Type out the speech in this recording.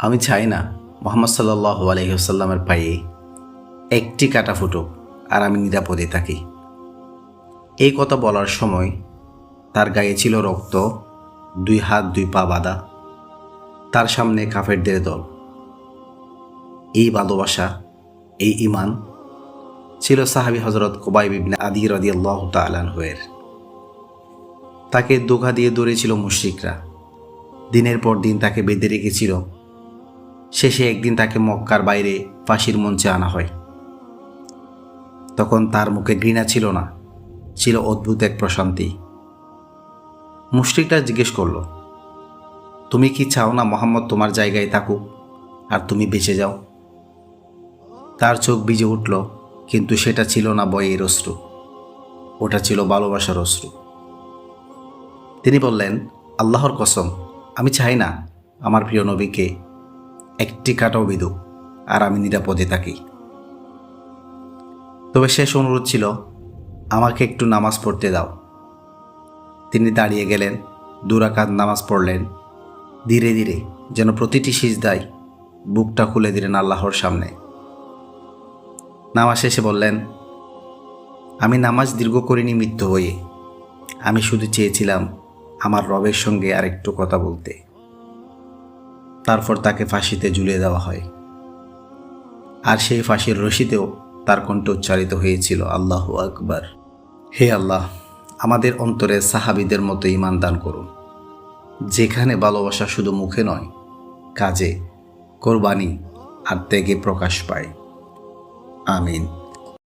আমি চাই না মোহাম্মদ সাল্লাহ আলহিহসাল্লামের পায়ে একটি কাটা ফুটুক আর আমি নিরাপদে থাকি। এই কথা বলার সময় তার গায়ে ছিল রক্ত, দুই হাত, দুই পা বাঁধা। তার সামনে কাফেরদের দল। এই ভালোবাসা, এই ইমান ছিল সাহাবি হজরত কোবাই বিবনে আদি রদি আল্লাহ তালানহের তাকে দোঘা দিয়ে দৌড়েছিল মুশ্রিকরা। দিনের পর দিন তাকে বেঁধে রেখেছিল শেষে একদিন তাকে মক্কার বাইরে ফাঁসির মঞ্চে আনা হয়। তখন তার মুখে ঘৃণা ছিল না, ছিল অদ্ভুত এক প্রশান্তি। মুশরিকটা জিজ্ঞেস করল, তুমি কি চাও না মোহাম্মদ তোমার জায়গায় থাকুক আর তুমি বেঁচে যাও? তার চোখ ভিজে উঠল, কিন্তু সেটা ছিল না বয়ের অশ্রু, ওটা ছিল ভালোবাসার অশ্রু। তিনি বললেন, আল্লাহর কসম, আমি চাই না আমার প্রিয় নবীকে একটি কাটাও বিদুক আর আমি নিরাপদে থাকি। তবে শেষ অনুরোধ ছিল, আমাকে একটু নামাজ পড়তে দাও। তিনি দাঁড়িয়ে গেলেন দুরাকাত নামাজ পড়লেন। ধীরে ধীরে, যেন প্রতিটি সিজদায় বুকটা খুলে দিলেন আল্লাহর সামনে। নামাজ শেষে বললেন, আমি নামাজ দীর্ঘ করিনি মৃত্যু হয়ে। আমি শুধু চেয়েছিলাম আমার রবের সঙ্গে আরেকটু কথা বলতে। তারপর তাকে ফাঁসিতে ঝুলিয়ে দেওয়া হয়। আর সেই ফাঁসির রশিতেও তার কণ্ঠ উচ্চারিত হয়েছিল, আল্লাহ আকবার। হে আল্লাহ, আমাদের অন্তরে সাহাবিদের মতো ইমান দান করুন যেখানে ভালোবাসা শুধু মুখে নয়, কাজে, কোরবানি আর ত্যাগে প্রকাশ পায়। আমিন।